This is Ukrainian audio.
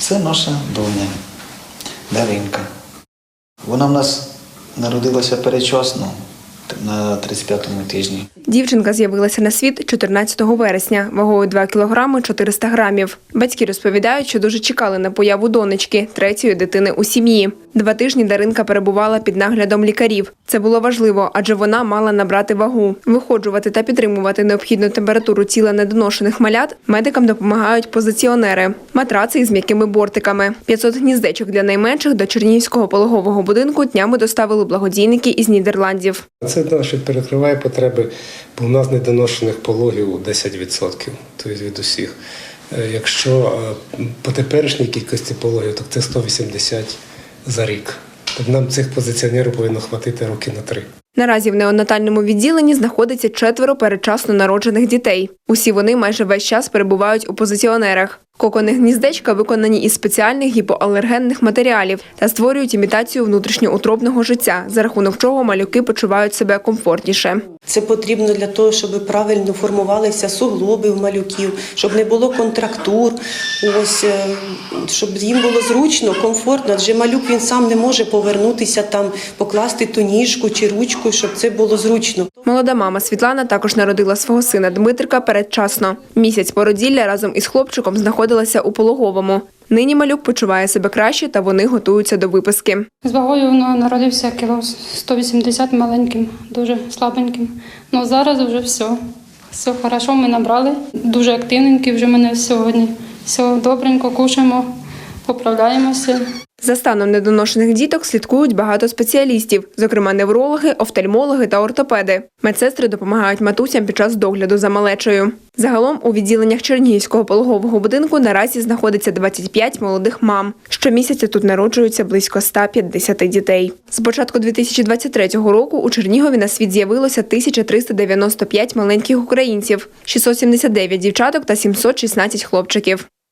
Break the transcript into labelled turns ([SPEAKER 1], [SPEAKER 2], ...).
[SPEAKER 1] Це наша доня Даринка. Вона в нас народилася перечасно на 35-му тижні.
[SPEAKER 2] Дівчинка з'явилася на світ 14 вересня, вагою 2 кілограми 400 грамів. Батьки розповідають, що дуже чекали на появу донечки, третьої дитини у сім'ї. Два тижні Даринка перебувала під наглядом лікарів. Це було важливо, адже вона мала набрати вагу. Виходжувати та підтримувати необхідну температуру тіла недоношених малят медикам допомагають позиціонери, матраци із м'якими бортиками. 500 гніздечок для найменших до Чернігівського пологового будинку днями доставили благодійники із Нідерландів.
[SPEAKER 3] Це наше перекриває потреби, бо в нас недоношених пологів 10%, тобто від усіх. Е, Якщо е, по теперішній кількості пологів, то це 180 за рік. Нам цих позиціонерів повинно хватити роки на три.
[SPEAKER 2] Наразі в неонатальному відділенні знаходиться четверо передчасно народжених дітей. Усі вони майже весь час перебувають у позиціонерах. Кокони гніздечка виконані із спеціальних гіпоалергенних матеріалів та створюють імітацію внутрішньоутробного життя, за рахунок чого малюки почувають себе комфортніше.
[SPEAKER 4] Це потрібно для того, щоб правильно формувалися суглоби в малюків, щоб не було контрактур, ось е, щоб їм було зручно, комфортно. Адже малюк він сам не може повернутися там, покласти ту ніжку чи ручку, щоб це було зручно.
[SPEAKER 2] Молода мама Світлана також народила свого сина Дмитрика передчасно. Місяць породілля разом із хлопчиком знаходилася у пологовому. Нині малюк почуває себе краще та вони готуються до виписки.
[SPEAKER 5] З вагою воно народився кіло 180 маленьким, дуже слабеньким. Ну зараз вже все. Все хорошо, ми набрали. Дуже активненький вже мене сьогодні. Все добренько, кушаємо, поправляємося.
[SPEAKER 2] За станом недоношених діток слідкують багато спеціалістів, зокрема неврологи, офтальмологи та ортопеди. Медсестри допомагають матусям під час догляду за малечою. Загалом у відділеннях Чернігівського пологового будинку наразі знаходиться 25 молодих мам. Щомісяця тут народжуються близько 150 дітей. З початку 2023 року у Чернігові на світ з'явилося 1395 маленьких українців, 679 дівчаток та 716 хлопчиків.